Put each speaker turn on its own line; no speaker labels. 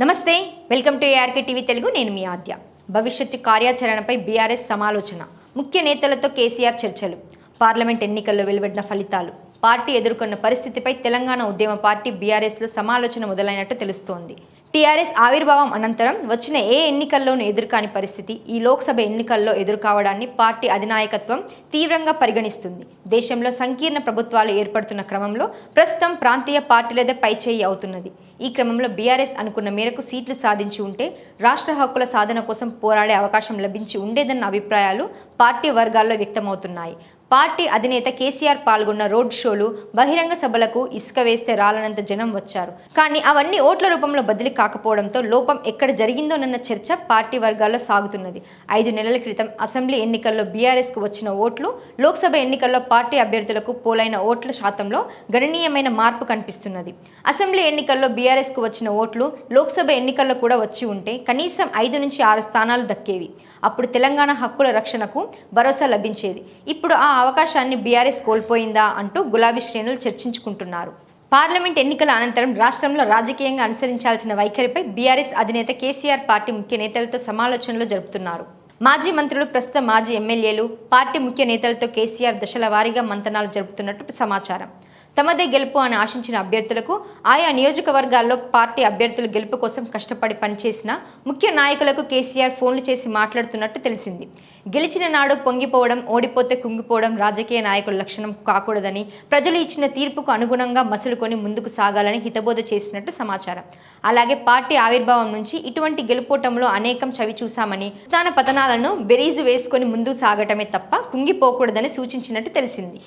నమస్తే welcome to ARK TV Telugu నేను మీ ఆద్య. భవిష్యత్తు కార్యాచరణపై బీఆర్ఎస్ సమాలోచన ముఖ్య నేతలతో కేసీఆర్ చర్చలు పార్లమెంట్ ఎన్నికల్లో వెలువడిన ఫలితాలు పార్టీ ఎదుర్కొన్న పరిస్థితిపై తెలంగాణ ఉద్యమ పార్టీ బీఆర్ఎస్లో సమాలోచన మొదలైనట్టు తెలుస్తోంది. టీఆర్ఎస్ ఆవిర్భావం అనంతరం వచ్చిన ఏ ఎన్నికల్లోనూ ఎదుర్కాని పరిస్థితి. ఈ లోక్సభ ఎన్నికల్లో ఎదుర్కావడాన్ని పార్టీ అధినాయకత్వం తీవ్రంగా పరిగణిస్తుంది. దేశంలో సంకీర్ణ ప్రభుత్వాలు ఏర్పడుతున్న క్రమంలో ప్రస్తుతం ప్రాంతీయ పార్టీలదే పైచేయి అవుతున్నది. ఈ క్రమంలో బీఆర్ఎస్ అనుకున్న మేరకు సీట్లు సాధించి ఉంటే రాష్ట్ర హక్కుల సాధన కోసం పోరాడే అవకాశం లభించి ఉండేదన్న అభిప్రాయాలు పార్టీ వర్గాల్లో వ్యక్తమవుతున్నాయి. పార్టీ అధినేత కేసీఆర్ పాల్గొన్న రోడ్ షోలు బహిరంగ సభలకు ఇసుక వేస్తే రాలనంత జనం వచ్చారు. కానీ అవన్నీ ఓట్ల రూపంలో బదిలీ కాకపోవడంతో లోపం ఎక్కడ జరిగిందోనన్న చర్చ పార్టీ వర్గాల్లో సాగుతున్నది. ఐదు నెలల క్రితం అసెంబ్లీ ఎన్నికల్లో బీఆర్ఎస్కు వచ్చిన ఓట్లు లోక్సభ ఎన్నికల్లో పార్టీ అభ్యర్థులకు పోలైన ఓట్ల శాతంలో గణనీయమైన మార్పు కనిపిస్తున్నది. అసెంబ్లీ ఎన్నికల్లో బీఆర్ఎస్కు వచ్చిన ఓట్లు లోక్సభ ఎన్నికల్లో కూడా వచ్చి ఉంటే కనీసం ఐదు నుంచి ఆరు స్థానాలు దక్కేవి. అప్పుడు తెలంగాణ హక్కుల రక్షణకు భరోసా లభించేది. ఇప్పుడు ఆ అవకాశాన్ని బీఆర్ఎస్ కోల్పోయిందా అంటూ గులాబీ శ్రేణులు చర్చించుకుంటున్నారు. పార్లమెంట్ ఎన్నికల అనంతరం రాష్ట్రంలో రాజకీయంగా అనుసరించాల్సిన వైఖరిపై బీఆర్ఎస్ అధినేత కేసీఆర్ పార్టీ ముఖ్య నేతలతో సమాలోచనలు జరుపుతున్నారు. మాజీ మంత్రులు ప్రస్తుత మాజీ ఎమ్మెల్యేలు పార్టీ ముఖ్య నేతలతో కేసీఆర్ దశల వారీగా మంతనాలు జరుపుతున్నట్టు సమాచారం. తమదే గెలుపు అని ఆశించిన అభ్యర్థులకు ఆయా నియోజకవర్గాల్లో పార్టీ అభ్యర్థులు గెలుపు కోసం కష్టపడి పనిచేసిన ముఖ్య నాయకులకు కేసీఆర్ ఫోన్లు చేసి మాట్లాడుతున్నట్టు తెలిసింది. గెలిచిన నాడు పొంగిపోవడం ఓడిపోతే కుంగిపోవడం రాజకీయ నాయకుల లక్షణం కాకూడదని ప్రజలు ఇచ్చిన తీర్పుకు అనుగుణంగా మసులుకొని ముందుకు సాగాలని హితబోధ చేసినట్టు సమాచారం. అలాగే పార్టీ ఆవిర్భావం నుంచి ఇటువంటి గెలుపోటంలో అనేకం చవి చూశామని ఉత్థాన పతనాలను బెరీజు వేసుకొని ముందుకు సాగటమే తప్ప కుంగిపోకూడదని సూచించినట్టు తెలిసింది.